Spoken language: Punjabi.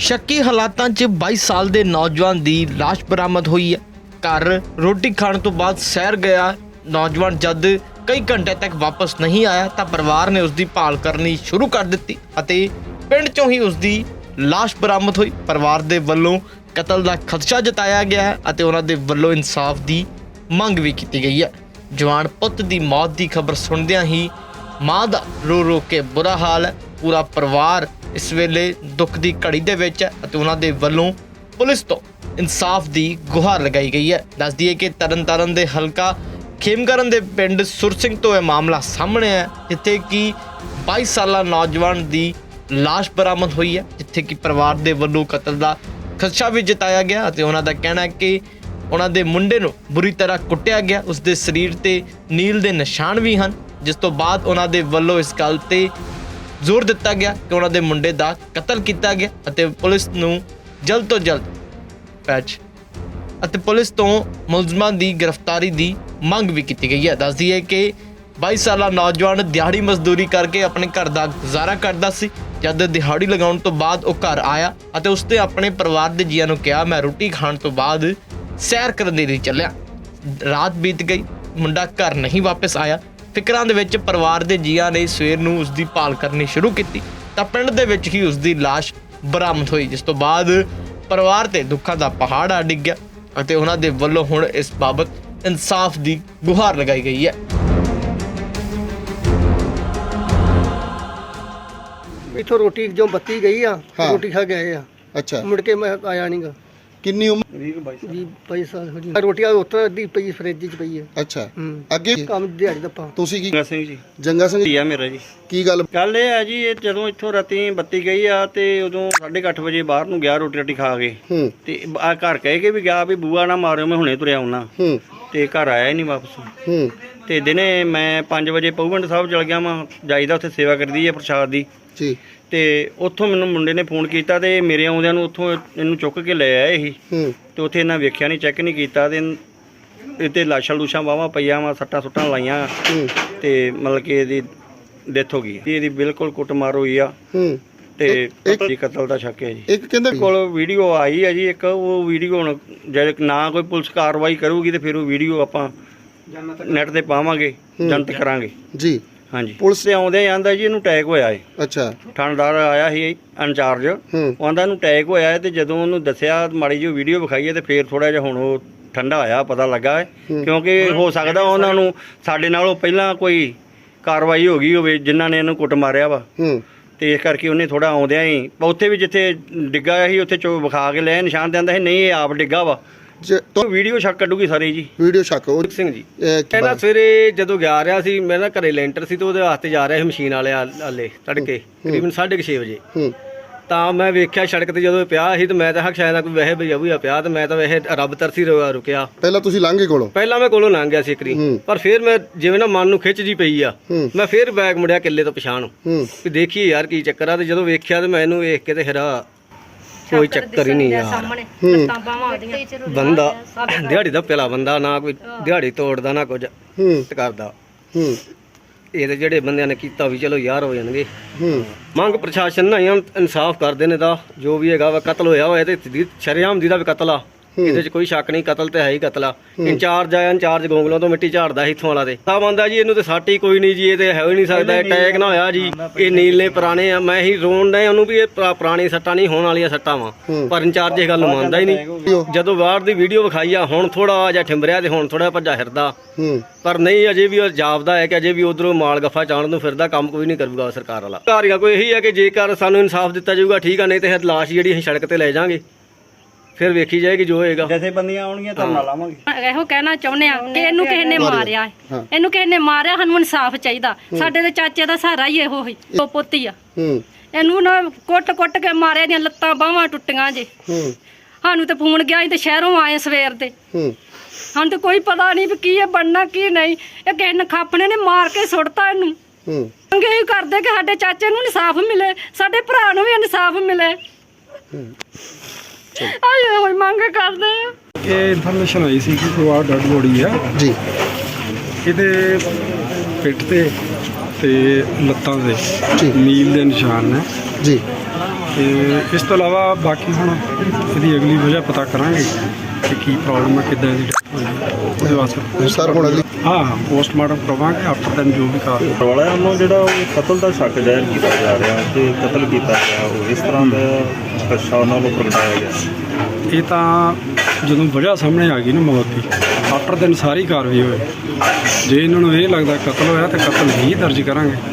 ਸ਼ੱਕੀ ਹਾਲਾਤਾਂ 'ਚ 22 ਸਾਲ ਦੇ ਨੌਜਵਾਨ ਦੀ ਲਾਸ਼ ਬਰਾਮਦ ਹੋਈ ਹੈ। ਘਰ ਰੋਟੀ ਖਾਣ ਤੋਂ ਬਾਅਦ ਸੈਰ ਗਿਆ। ਨੌਜਵਾਨ ਜਦ ਕਈ ਘੰਟੇ ਤੱਕ ਵਾਪਸ ਨਹੀਂ ਆਇਆ ਤਾਂ ਪਰਿਵਾਰ ਨੇ ਉਸ ਦੀ ਭਾਲ ਕਰਨੀ ਸ਼ੁਰੂ ਕਰ ਦਿੱਤੀ ਅਤੇ ਪਿੰਡ 'ਚੋਂ ਹੀ ਉਸ ਦੀ ਲਾਸ਼ ਬਰਾਮਦ ਹੋਈ। ਪਰਿਵਾਰ ਦੇ ਵੱਲੋਂ ਕਤਲ ਦਾ ਖਦਸ਼ਾ ਜਤਾਇਆ ਗਿਆ ਹੈ ਅਤੇ ਉਹਨਾਂ ਦੇ ਵੱਲੋਂ ਇਨਸਾਫ ਦੀ ਮੰਗ ਵੀ ਕੀਤੀ ਗਈ ਹੈ। ਜਵਾਨ ਪੁੱਤ ਦੀ ਮੌਤ ਦੀ ਖਬਰ ਸੁਣਦਿਆਂ ਹੀ ਮਾਂ ਦਾ ਰੋ ਰੋ ਕੇ ਬੁਰਾ ਹਾਲ ਹੈ। ਪੂਰਾ ਪਰਿਵਾਰ ਇਸ ਵੇਲੇ ਦੁੱਖ ਦੀ ਘੜੀ ਦੇ ਵਿੱਚ ਹੈ ਅਤੇ ਉਹਨਾਂ ਦੇ ਵੱਲੋਂ ਪੁਲਿਸ ਤੋਂ ਇਨਸਾਫ ਦੀ ਗੁਹਾਰ ਲਗਾਈ ਗਈ ਹੈ। ਦੱਸ ਦਈਏ ਕਿ ਤਰਨਤਾਰਨ ਦੇ ਹਲਕਾ ਖੇਮਕਰਨ ਦੇ ਪਿੰਡ ਸੁਰ ਸਿੰਘ ਤੋਂ ਇਹ ਮਾਮਲਾ ਸਾਹਮਣੇ ਆਇਆ, ਜਿੱਥੇ ਕਿ 22 ਸਾਲਾ ਨੌਜਵਾਨ ਦੀ ਲਾਸ਼ ਬਰਾਮਦ ਹੋਈ ਹੈ, ਜਿੱਥੇ ਕਿ ਪਰਿਵਾਰ ਦੇ ਵੱਲੋਂ ਕਤਲ ਦਾ ਖਦਸ਼ਾ ਵੀ ਜਤਾਇਆ ਗਿਆ ਅਤੇ ਉਹਨਾਂ ਦਾ ਕਹਿਣਾ ਹੈ ਕਿ ਉਹਨਾਂ ਦੇ ਮੁੰਡੇ ਨੂੰ ਬੁਰੀ ਤਰ੍ਹਾਂ ਕੁੱਟਿਆ ਗਿਆ। ਉਸ ਦੇ ਸਰੀਰ ਤੇ ਨੀਲ ਦੇ ਨਿਸ਼ਾਨ ਵੀ ਹਨ, ਜਿਸ ਤੋਂ ਬਾਅਦ ਉਹਨਾਂ ਦੇ ਵੱਲੋਂ ਇਸ ਗੱਲ ਤੇ ਜ਼ੋਰ ਦਿੱਤਾ ਗਿਆ ਕਿ ਉਹਨਾਂ ਦੇ ਮੁੰਡੇ ਦਾ ਕਤਲ ਕੀਤਾ ਗਿਆ ਅਤੇ ਪੁਲਿਸ ਨੂੰ ਜਲਦ ਤੋਂ ਜਲਦ ਪੈਚ ਅਤੇ ਪੁਲਿਸ ਤੋਂ ਮੁਲਜ਼ਮਾਂ ਦੀ ਗ੍ਰਿਫਤਾਰੀ ਦੀ ਮੰਗ ਵੀ ਕੀਤੀ ਗਈ ਹੈ। ਦੱਸਦੀ ਹੈ ਕਿ 22 ਸਾਲਾ ਨੌਜਵਾਨ ਦਿਹਾੜੀ ਮਜ਼ਦੂਰੀ ਕਰਕੇ ਆਪਣੇ ਘਰ ਦਾ ਗੁਜ਼ਾਰਾ ਕਰਦਾ ਸੀ। ਜਦ ਦਿਹਾੜੀ ਲਗਾਉਣ ਤੋਂ ਬਾਅਦ ਉਹ ਘਰ ਆਇਆ ਅਤੇ ਉਸਨੇ ਆਪਣੇ ਪਰਿਵਾਰ ਦੇ ਜੀਆਂ ਨੂੰ ਕਿਹਾ, ਮੈਂ ਰੋਟੀ ਖਾਣ ਤੋਂ ਬਾਅਦ ਸੈਰ ਕਰਨ ਦੇ ਲਈ ਚੱਲਿਆ। ਰਾਤ ਬੀਤ ਗਈ। ਮੁੰਡਾ ਘਰ ਨਹੀਂ ਵਾਪਸ ਆਇਆ। ਫਿਕਰਾਂ ਦੇ ਵਿੱਚ ਪਰਿਵਾਰ ਦੇ ਜੀਆਂ ਨੇ ਸਵੇਰ ਨੂੰ ਉਸ ਦੀ ਭਾਲ ਕਰਨੀ ਸ਼ੁਰੂ ਕੀਤੀ। ਤਾਂ ਪਿੰਡ ਦੇ ਵਿੱਚ ਹੀ ਉਸ ਦੀ ਲਾਸ਼ ਬਰਾਮਦ ਹੋਈ ਜਿਸ ਤੋਂ ਬਾਅਦ ਪਰਿਵਾਰ ਤੇ ਦੁੱਖਾਂ ਦਾ ਪਹਾੜ ਆ ਡਿੱਗਿਆ ਅਤੇ ਉਹਨਾਂ ਦੇ ਵੱਲੋਂ ਹੁਣ ਇਸ ਬਾਬਤ ਇਨਸਾਫ ਦੀ ਗੁਹਾਰ ਲਗਾਈ ਗਈ ਹੈ। ਇੱਥੋਂ ਰੋਟੀ ਜੋ ਬੱਤੀ ਗਈ ਆ ਹਾਂ। ਰੋਟੀ ਖਾ ਗਏ ਆ। ਅੱਛਾ। ਮੁੜ ਕੇ ਮੈਂ ਆਇਆ ਨਹੀਂਗਾ ਕਿੰਨੀ ਉਮਰ ਜੀ ਪੈਸਾ ਹੋ ਜੀ ਰੋਟੀ ਆ ਉੱਤਰ ਅੱਧੀ ਪਈ ਫਰਿੱਜ 'ਚ ਪਈ ਹੈ। ਅੱਛਾ। ਹੂੰ। ਅੱਗੇ? ਕੰਮ ਦਿਹਾੜੀ ਦੱਪਾ ਤੁਸੀਂ ਕੀ? ਜੰਗਾ ਸਿੰਘ ਜੀ। ਜੰਗਾ ਸਿੰਘ ਧੀਆ ਮੇਰਾ ਜੀ। ਕੀ ਗੱਲ? ਗੱਲ ਇਹ ਹੈ ਜੀ ਇਹ ਜਦੋਂ ਇੱਥੋਂ ਰਾਤੀ ਬੱਤੀ ਗਈ ਆ ਤੇ ਉਦੋਂ 8:30 ਵਜੇ ਬਾਹਰ ਨੂੰ ਗਿਆ ਰੋਟੀ ਰਾਟੀ ਖਾ ਕੇ। ਹੂੰ। ਤੇ ਆ ਘਰ ਕਹਿ ਕੇ ਵੀ ਗਿਆ ਵੀ ਬੂਆ ਨਾ ਮਾਰਿਓ ਮੈਂ ਹੁਣੇ ਤੁਰਿਆ ਆਉਣਾ। ਹੂੰ। ਤੇ ਘਰ ਆਇਆ ਨਹੀਂ ਵਾਪਸ। ਹੂੰ। ਤੇ ਦਿਨੇ ਮੈਂ 5 ਵਜੇ ਪਉਗੰਡ ਸਾਹਿਬ ਚਲ ਗਿਆ ਵਾਂ ਜਾਈਦਾ ਉੱਥੇ ਸੇਵਾ ਕਰਦੀ ਹੈ ਪ੍ਰਸ਼ਾਦ ਦੀ। ਜੀ। ਤੇ ਉੱਥੋਂ ਮੈਨੂੰ ਮੁੰਡੇ ਨੇ ਫੋਨ ਕੀਤਾ ਤੇ ਮੇਰੇ ਆਉਂਦਿਆਂ ਨੂੰ ਉੱਥੋਂ ਇਹਨੂੰ ਚੁੱਕ ਕੇ ਲੈ ਆਏ ਸੀ। ਹੂੰ। ਤੇ ਉੱਥੇ ਇਹਨਾਂ ਵੇਖਿਆ ਨਹੀਂ ਚੈੱਕ ਨਹੀਂ ਕੀਤਾ ਤੇ ਇੱਥੇ ਲਾਸ਼ਾਂ ਲੂਸ਼ਾਂ ਵਾਵਾਂ ਪਈਆਂ ਵਾ ਸੱਟਾਂ ਸੁੱਟਾਂ ਲਾਈਆਂ। ਹੂੰ। ਤੇ ਮਤਲਬ ਕਿ ਇਹਦੀ ਡੈਥ ਹੋ ਗਈ। ਇਹਦੀ ਬਿਲਕੁਲ ਕੁੱਟਮਾਰ ਹੋਈ ਆ। ਹੂੰ। ਤੇ ਜੀ ਕਤਲ ਦਾ ਸ਼ੱਕ ਹੈ ਜੀ। ਇੱਕ ਕਹਿੰਦਾ ਕੋਲ ਵੀਡੀਓ ਆਈ ਹੈ ਜੀ ਇੱਕ ਉਹ ਵੀਡੀਓ ਹੁਣ ਜੇ ਨਾ ਕੋਈ ਪੁਲਿਸ ਕਾਰਵਾਈ ਕਰੂਗੀ ਤੇ ਫਿਰ ਉਹ ਵੀਡੀਓ ਆਪਾਂ ਨੈਟ ਤੇ ਪਾਵਾਂਗੇ ਜਨਤਕ ਕਰਾਂਗੇ। ਜੀ। ਹਾਂਜੀ। ਪੁਲਿਸ- ਤੇ ਆਉਂਦੇ ਆਂਦਾ ਜੀ ਇਹਨੂੰ ਅਟੈਕ ਹੋਇਆ ਹੈ। ਅੱਛਾ। ਥਾਣੇਦਾਰ ਆਇਆ ਸੀ ਇੰਚਾਰਜ ਉਹ ਆਂਦਾ ਇਹਨੂੰ ਅਟੈਕ ਹੋਇਆ ਹੈ ਤੇ ਜਦੋਂ ਉਹਨੂੰ ਦੱਸਿਆ ਮਾੜੀ ਜਿਹੀ ਵੀਡੀਓ ਵਿਖਾਈ ਹੈ ਤੇ ਫਿਰ ਥੋੜਾ ਜਿਹਾ ਹੁਣ ਉਹ ਠੰਡਾ ਹੋਇਆ ਪਤਾ ਲੱਗਾ ਹੈ। ਕਿਉਂਕਿ ਹੋ ਸਕਦਾ ਉਹਨਾਂ ਨੂੰ ਸਾਡੇ ਨਾਲੋਂ ਪਹਿਲਾਂ ਕੋਈ ਕਾਰਵਾਈ ਹੋ ਗਈ ਹੋਵੇ ਜਿਨ੍ਹਾਂ ਨੇ ਇਹਨੂੰ ਕੁੱਟ ਮਾਰਿਆ ਵਾ। ਹੂੰ। ਤੇ ਇਸ ਕਰਕੇ ਉਹਨੇ ਥੋੜਾ ਆਉਂਦਿਆਂ ਹੀ ਉੱਥੇ ਵੀ ਜਿੱਥੇ ਡਿੱਗਾ ਸੀ ਉੱਥੇ ਚੋ ਵਿਖਾ ਕੇ ਲੈ ਨਿਸ਼ਾਨ ਦਿੰਦਾ ਸੀ ਨਹੀਂ ਇਹ ਆਪ ਡਿੱਗਾ ਵਾ। ਤੋਂ ਵੀਡੀਓ ਸ਼ੱਕ ਕੱਢੂਗੀ ਸਾਰੀ ਜੀ। ਵੀਡੀਓ ਸ਼ੱਕ ਉਹ ਸਿੰਘ ਜੀ। ਇਹ ਕੀ ਇਹ ਨਾ ਬਾਤ- ਸਵੇਰੇ ਜਦੋਂ ਗਿਆ ਰਿਹਾ ਸੀ ਮੈਂ ਨਾ ਘਰੇ ਲੈਂਟਰ ਸੀ ਤੇ ਉਹਦੇ ਵਾਸਤੇ ਜਾ ਰਿਹਾ ਸੀ ਮਸ਼ੀਨ ਵਾਲੇ ਆਲੇ ਤੜਕੇ ਤਕਰੀਬਨ 6:30 ਵਜੇ। ਹੂੰ। ਤਾਂ ਮੈਂ ਵੇਖਿਆ ਸੜਕ ਤੇ ਜਦੋਂ ਪਿਆ ਸੀ ਤੇ ਮੈਂ ਤਾਂ ਹੱਕ ਸ਼ਾਇਦ ਕੋਈ ਵਹਿ ਭਈਆ ਪਿਆ ਤੇ ਮੈਂ ਤਾਂ ਵੈਸੇ ਰੱਬ ਤਰਸੀ ਰੁ- ਰੁਕਿਆ। ਪਹਿਲਾਂ ਤੁਸੀਂ ਲੰਘੇ ਕੋਲੋਂ? ਪਹਿਲਾਂ ਮੈਂ ਕੋਲੋਂ ਲੰਘ ਗਿਆ ਸੀ ਇੱਕਰੀ ਹੂੰ। ਪਰ ਫਿਰ ਮੈਂ ਜਿਵੇਂ ਨਾ ਮਨ ਨੂੰ ਖਿੱਚ ਜੀ ਪਈ ਆ ਹੂੰ। ਮੈਂ ਫਿਰ ਬੈਗ ਮੁੜਿਆ ਕਿੱਲੇ ਤੋਂ ਪਛਾਣ। ਹੂੰ। ਵੀ ਦੇਖੀਏ ਯਾਰ ਕੀ ਚੱਕਰ ਆ ਤੇ ਜਦੋਂ ਵੇਖਿਆ ਤੇ ਮੈਂ ਇਹਨੂੰ ਵੇਖ ਕੇ ਤੇ ਹੈਰਾ ਕੋਈ ਚੱਕਰ ਹੀ ਨਹੀਂ ਯਾਰ। ਹੂੰ। ਬੰਦਾ ਦਿਹਾੜੀ ਦਾ ਪਿਲਾ ਬੰਦਾ ਨਾ ਕੋਈ ਦਿਹਾੜੀ ਤੋੜਦਾ ਨਾ ਕੁਝ ਹੂੰ। ਕਰਦਾ। ਹੂੰ। ਇਹ ਤੇ ਜਿਹੜੇ ਬੰਦਿਆਂ ਨੇ ਕੀਤਾ ਵੀ ਚਲੋ ਯਾਰ ਹੋ ਜਾਣਗੇ। ਹੂੰ। ਮੰਗ ਪ੍ਰਸ਼ਾਸਨ ਨਾਲ ਹੀ ਇਨਸਾਫ ਕਰਦੇ ਨੇ ਦਾ ਜੋ ਵੀ ਹੈਗਾ ਵਾ ਕਤਲ ਹੋਇਆ ਹੋਇਆ ਤੇ ਸ਼ਰੇਆਮ ਦੀ ਦਾ ਵੀ ਕਤਲ ਆ। ਇਹਦੇ 'ਚ ਕੋਈ ਸ਼ੱਕ ਨਹੀਂ ਕਤਲ ਤੇ ਹੈ ਹੀ ਕਤਲ ਆ। ਇੰਚਾਰਜ ਆਇਆ ਇੰਚਾਰਜ ਗੋਂਗਲੋਂ ਤੋਂ ਮਿੱਟੀ ਝਾੜਦਾ ਸੀ ਇੱਥੋਂ ਵਾਲਾ ਤੇ। ਸਾ ਬੰਦਾ ਜੀ ਇਹਨੂੰ ਤੇ ਸੱਟ ਹੀ ਕੋਈ ਨਹੀਂ ਜੀ ਇਹ ਤੇ ਹੈ ਹੀ ਨਹੀਂ ਸਕਦਾ ਅਟੈਕ ਨਾ ਹੋਇਆ ਜੀ। ਇਹ ਨੀਲ ਨੇ ਪੁਰਾਣੇ ਆ। ਮੈਂ ਹੀ ਰੋਣ ਡਿਆ ਉਹਨੂੰ ਵੀ ਇਹ ਪੁਰਾ- ਪੁਰਾਣੀ ਸੱਟਾਂ ਨਹੀਂ ਹੋਣ ਵਾਲੀਆਂ ਸੱਟਾਂ ਵਾ। ਪਰ ਇੰਚਾਰਜ ਇਹ ਗੱਲ ਨੂੰ ਮੰਨਦਾ ਹੀ ਨਹੀਂ। ਜਦੋਂ ਬਾਹਰ ਦੀ ਵੀਡੀਓ ਵਿਖਾਈ ਆ ਹੁਣ ਥੋੜਾ ਜਿਹਾ ਠਿੰਬਰਿਆ ਤੇ ਹੁਣ ਥੋੜਾ ਭੱਜਾ ਫਿਰਦਾ ਹੂੰ। ਪਰ ਨਹੀਂ ਅਜੇ ਵੀ ਉਹ ਜਾਪਦਾ ਹੈ ਕਿ ਅਜੇ ਵੀ ਉਧਰੋਂ ਮਾਲ ਗੱਫਾ ਚਾਣ ਨੂੰ ਫਿਰਦਾ ਕੰਮ ਕੋਈ ਨਹੀਂ ਕਰੂਗਾ ਸਰਕਾਰ ਵਾਲਾ। ਕਾਰਿਆ ਕੋਈ ਇਹੀ ਹੈ ਕਿ ਜੇਕਰ ਸਾਨੂੰ ਇਨਸਾਫ ਦਿੱਤਾ ਜਾਊਗਾ ਠੀਕ ਆ ਨਹੀਂ ਤੇ ਫਿਰ ਲਾਸ਼ ਜਿਹੜੀ ਅਸੀਂ ਸੜਕ ਤੇ ਲੈ ਜਾਾਂਗੇ। ਫਿਰ ਵੇਖੀ ਜਾਏਗੀ ਜੋ ਹੋਏਗਾ। ਜਥੇ ਬੰਦੀਆਂ ਆਉਣਗੀਆਂ ਧਰਨਾ ਲਾਵਾਂਗੇ। ਇਹੋ ਕਹਿਣਾ ਚਾਹੁੰਦੇ ਆ ਕਿ ਇਹਨੂੰ ਕਿਸੇ ਨੇ ਮਾਰਿਆ ਹੈ। ਹਾਂ। ਇਹਨੂੰ ਕਿਸੇ ਨੇ ਮਾਰਿਆ ਸਾਨੂੰ ਇਨਸਾਫ ਚਾਹੀਦਾ। ਸਾਡੇ ਦੇ ਚਾਚੇ ਦਾ ਸਹਾਰਾ ਹੀ ਇਹੋ ਹੀ ਉਹ ਪੁੱਤ ਆ। ਹੂੰ। ਇਹਨੂੰ ਨਾ ਕੁੱਟ-ਕੁੱਟ ਕੇ ਮਾਰਿਆ ਦੀਆਂ ਲੱਤਾਂ ਬਾਹਾਂ ਟੁੱਟੀਆਂ ਜੇ। ਹੂੰ। ਸਾਨੂੰ ਤੇ ਫੋਨ ਗਿਆ ਸੀ ਤੇ ਸ਼ਹਿਰੋਂ ਆਏ ਸਵੇਰ ਦੇ। ਹੂੰ। ਸਾਨੂੰ ਤੇ ਕੋਈ ਪਤਾ ਨਹੀਂ ਵੀ ਕੀ ਇਹ ਬਣਨਾ ਕੀ ਨਹੀਂ। ਇਹ ਕਿਸੇ ਨੇ ਖਾਪਣੇ ਨੇ ਮਾਰ ਕੇ ਸੁੱਟਤਾ ਇਹਨੂੰ। ਹੂੰ। ਮੰਗੇ ਹੀ ਕਰਦੇ ਕਿ ਸਾਡੇ ਚਾਚੇ ਨੂੰ ਇਨਸਾਫ ਮਿਲੇ ਸਾਡੇ ਭਰਾ ਨੂੰ ਵੀ ਇਨਸਾਫ ਮਿਲੇ। ਆਏ ਹੋਈ ਮੰਗ ਕਰਦੇ ਆ। ਇਹ ਇਨਫੋਰਮੇਸ਼ਨ ਆਈ ਸੀ ਕਿ ਕੋਈ ਆ ਡੈਡ ਬੋਡੀ ਆ। ਜੀ। ਇਹਦੇ ਪਿੱਠ ਤੇ ਤੇ ਲੱਤਾਂ ਤੇ। ਨੀਲ ਦੇ ਨਿਸ਼ਾਨ ਨੇ। ਜੀ। ਤੇ ਇਸ ਤੋਂ ਇਲਾਵਾ ਬਾਕੀ ਹੁਣ ਇਹਦੀ ਅਗਲੀ ਵਜ੍ਹਾ ਪਤਾ ਕਰਾਂਗੇ ਕਿ ਕੀ ਪ੍ਰੋਬਲਮ ਹੈ ਕਿੱਦਾਂ ਦੀ death ਹੋਈ ਹੈ। ਉਹਦੇ ਵਾਸਤੇ ਸਰ ਹੁਣ ਅਗਲੀ ਹਾਂ ਪੋਸਟਮਾਰਟਮ ਕਰਵਾਵਾਂਗੇ ਆਫਟਰ ਦੈਨ ਜੋ ਵੀ ਕਾਰਨ ਵਾਲਿਆਂ ਨੂੰ ਜਿਹੜਾ ਉਹ ਕਤਲ ਦਾ ਸ਼ੱਕ ਜ਼ਾਹਿਰ ਕੀਤਾ ਜਾ ਰਿਹਾ ਕਿ ਕਤਲ ਕੀਤਾ ਗਿਆ ਉਹ ਇਸ ਤਰ੍ਹਾਂ ਦਾ ਪ੍ਰਸ਼ਾਸਨ ਵੱਲੋਂ ਪ੍ਰਗਟਾਇਆ ਗਿਆ। ਇਹ ਤਾਂ ਜਦੋਂ ਵਜ੍ਹਾ ਸਾਹਮਣੇ ਆ ਗਈ ਨਾ ਮੌਤ ਦੀ, ਆਫਟਰ ਦਿਨ ਸਾਰੀ ਕਾਰਵਾਈ ਹੋਈ। ਜੇ ਇਹਨਾਂ ਨੂੰ ਇਹ ਲੱਗਦਾ ਕਤਲ ਹੋਇਆ ਤਾਂ ਕਤਲ ਹੀ ਦਰਜ ਕਰਾਂਗੇ।